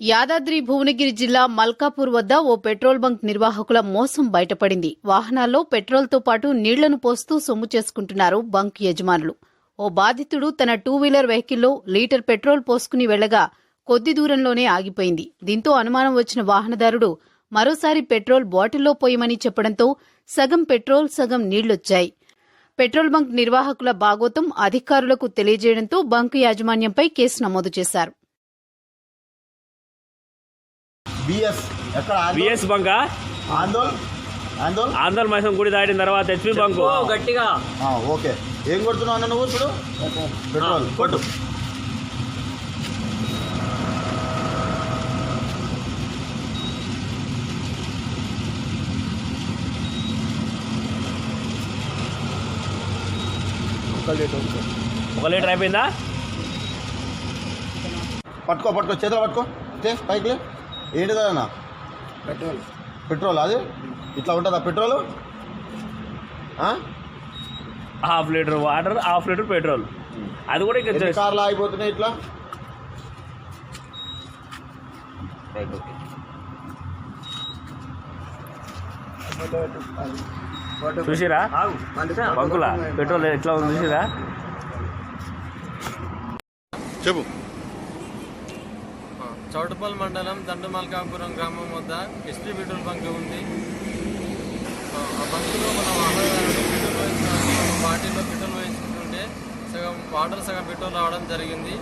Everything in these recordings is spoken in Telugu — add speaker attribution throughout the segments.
Speaker 1: యాదాద్రి భువనగిరి జిల్లా మల్కాపూర్ వద్ద ఓ పెట్రోల్ బంక్ నిర్వాహకుల మోసం బయటపడింది. వాహనాల్లో పెట్రోల్తో పాటు నీళ్ళను పోస్తూ సొమ్ము చేసుకుంటున్నారు బంక్ యజమానులు. ఓ బాధితుడు తన టూ వీలర్ వెహికల్లో లీటర్ పెట్రోల్ పోసుకుని వెళ్ళగా కొద్ది దూరంలోనే ఆగిపోయింది. దీంతో అనుమానం వచ్చిన వాహనదారుడు మరోసారి పెట్రోల్ బాటిల్లో పోయమని చెప్పడంతో సగం పెట్రోల్ సగం నీళ్ళొచ్చాయి. పెట్రోల్ బంక్ నిర్వాహకుల బాగోతం అధికారులకు తెలియజేయడంతో బంక్ యాజమాన్యంపై కేసు నమోదు చేశారు.
Speaker 2: బిఎస్ ఎక్కడ?
Speaker 3: బిఎస్ బంకా?
Speaker 2: ఆందోళ్ ఆందోళ్
Speaker 3: ఆంధ్ర మైసం గుడి దాటిన తర్వాత హెచ్పి బంకు.
Speaker 4: గట్టిగా.
Speaker 2: ఆ, ఓకే. ఏం కొడుతున్నావు అన్న నువ్వు ఇప్పుడు? పెట్రోల్. కొట్టు.
Speaker 3: ఒక లీటర్ అయిపోయిందా?
Speaker 2: పట్టుకో పట్టుకో. చేతిలో పట్టుకో. పైకి లే. ఏంటిది అన్న? పెట్రోల్. పెట్రోల్ అది? ఇట్లా ఉంటుందా పెట్రోల్? ఆ?
Speaker 3: Half litre water half litre petrol. అది కూడా ఇంకా
Speaker 2: కార్లు ఆగిపోతున్నాయి ఇట్లా? రైట్ ఓకే
Speaker 3: చూసిరా? బంకులా పెట్రోల్ ఎట్లా ఉంది చూసిరా?
Speaker 2: చెప్పు.
Speaker 4: చౌటపల్ మండలం దండుమల్కాపురం గ్రామం వద్ద ఎస్పీ పెట్రోల్ బంక్ ఉంది. ఆ బంక్లో మనం ఆహ్వానాన్ని పెట్రోల్ వేసిన బాటిల్లో పెట్రోల్ వేసుకుంటుంటే సగం వాటర్ సగం పెట్రోల్ రావడం జరిగింది.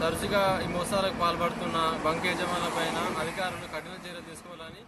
Speaker 4: తరచుగా ఈ మోసాలకు పాల్పడుతున్న బంక్ యజమానుల పైన అధికారులు కఠిన చర్య తీసుకోవాలని